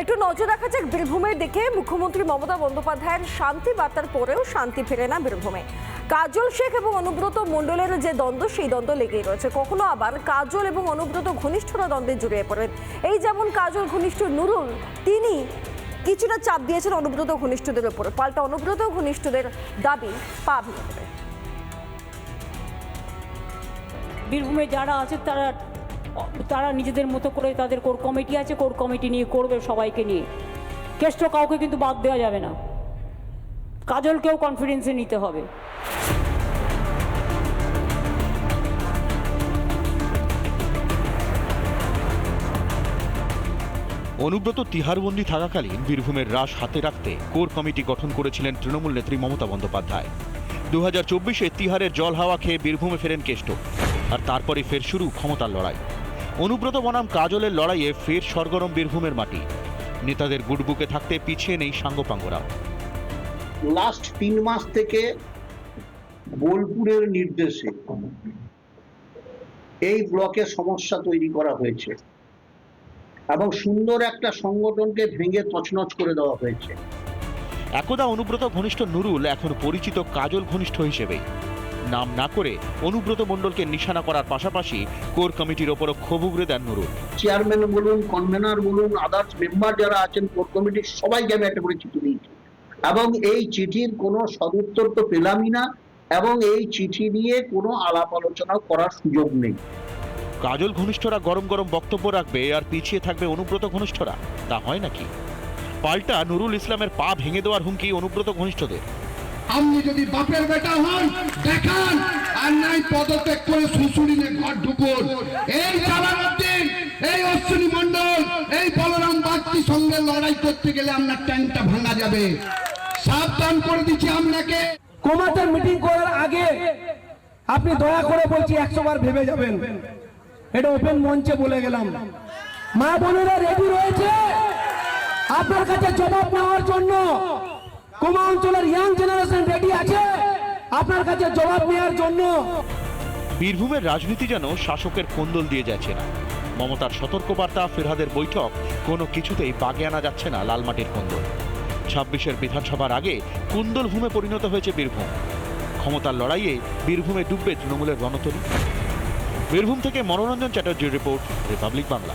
একটু নজর রাখা যাক বীরভূমের দিকে। মুখ্যমন্ত্রী মমতা বন্দ্যোপাধ্যায়ের শান্তি বার্তার পরেও শান্তি ফেরে না বীরভূমে। কাজল শেখ এবং অনুব্রত মণ্ডলের যে দ্বন্দ্ব, সেই দ্বন্দ্ব লেগেই রয়েছে। কখনো আবার কাজল এবং অনুব্রত ঘনিষ্ঠরা দ্বন্দ্বে জড়িয়ে পড়েন এই যেমন কাজল, ঘনিষ্ঠ নুরুল, তিনি কিছুটা চাপ দিয়েছেন অনুব্রত ঘনিষ্ঠদের উপরে। পাল্টা অনুব্রত ঘনিষ্ঠদের দাবি পা বীরভূমে যারা আছে, তারা তারা নিজেদের মতো করে তাদের কোর কমিটি আছে, কোর কমিটি নিয়ে করবে সবাইকে নিয়ে। কেষ্ট কাউকে কিন্তু বাদ দেওয়া যাবে না। কাজলকেও কনফিডেন্সে নিতে হবে। অনুব্রত তিহারবন্দি থাকাকালীন বীরভূমের রাশ হাতে রাখতে কোর কমিটি গঠন করেছিলেন তৃণমূল নেত্রী মমতা বন্দ্যোপাধ্যায়। দু হাজার চব্বিশে তিহারের জল হাওয়া খেয়ে বীরভূমে ফেরেন কেষ্ট আর তারপরে ফের শুরু ক্ষমতার লড়াই। অনুব্রত বনাম কাজলের লড়াইয়ে ফের সরগরম বীরভূমের মাটি। নেতাদের গুডবুকে থাকতে পিছিয়ে নেই সাঙ্গপাঙ্গরা। লাস্ট তিন মাস থেকে বোলপুরের নির্দেশে এই ব্লকে সমস্যা তৈরি করা হয়েছে এবং সুন্দর একটা সংগঠনকে ভেঙে তছনছ করে দেওয়া হয়েছে। একদা অনুব্রত ঘনিষ্ঠ নুরুল এখন পরিচিত কাজল ঘনিষ্ঠ হিসেবেই। নাম না করে অনুব্রত মণ্ডলকে নিশানা করার পাশাপাশি কোর কমিটির ওপরও ক্ষোভ উগরে দেন নুরুল। চেয়ারম্যান বলুন কনভেনার বলুন আদার্স মেম্বার যারা আছেন কোর কমিটির সবাইকে আমি একটা করে চিঠি দিয়েছি। এবং এই চিঠির কোনো সদুত্তর তো পেলামই না এবং এই চিঠি নিয়ে কোনো আলাপ আলোচনা করার সুযোগ নেই। কাজল ঘনিষ্ঠরা গরম গরম বক্তব্য রাখবে আর পিছিয়ে থাকবে অনুব্রত ঘনিষ্ঠরা। তা হয় নাকি? পাল্টা নুরুল ইসলামের পা ভেঙে দেওয়ার হুমকি অনুব্রত ঘনিষ্ঠদের। আপনি যদি বাপের বেটা হন, দেখান। আর নাই পদত্যাগ করে শ্বশুরিনে ঘর ঢুকুন। এই জালালউদ্দিন এই অশ্বিনী মন্ডল এই বলরাম বাগচির সঙ্গে লড়াই করতে গেলে আপনার ট্যাঙ্কটা ভাঙা যাবে। সাবধান করে দিচ্ছি আপনাকে। কোমাতে মিটিং করার আগে আপনি দয়া করে বলছি একশো বার ভেবে যাবেন। এটা ওপেন মঞ্চে বলে গেলাম। মা বোনেরা রেডি রয়েছে। আপনার কাছে জবাব নেওয়ার জন্য অঞ্চলের ইয়াং জেনারেশন রেডি আছে? আপনার কাছে জবাব নেওয়ার জন্য। বীরভূমের রাজনীতি যেন শাসকের কোন্দল দিয়ে যাচ্ছে না। মমতার সতর্কবার্তা, ফেরহাদের বৈঠক, কোনো কিছুতেই বাগে আনা যাচ্ছে না লালমাটির কোন্দল। ছাব্বিশের বিধানসভার আগে কুন্দল ভূমে পরিণত হয়েছে বীরভূম। ক্ষমতার লড়াইয়ে বীরভূমে ডুববে তৃণমূলের রণতরী। বীরভূম থেকে মনোরঞ্জন চ্যাটার্জির রিপোর্ট, রিপাবলিক বাংলা।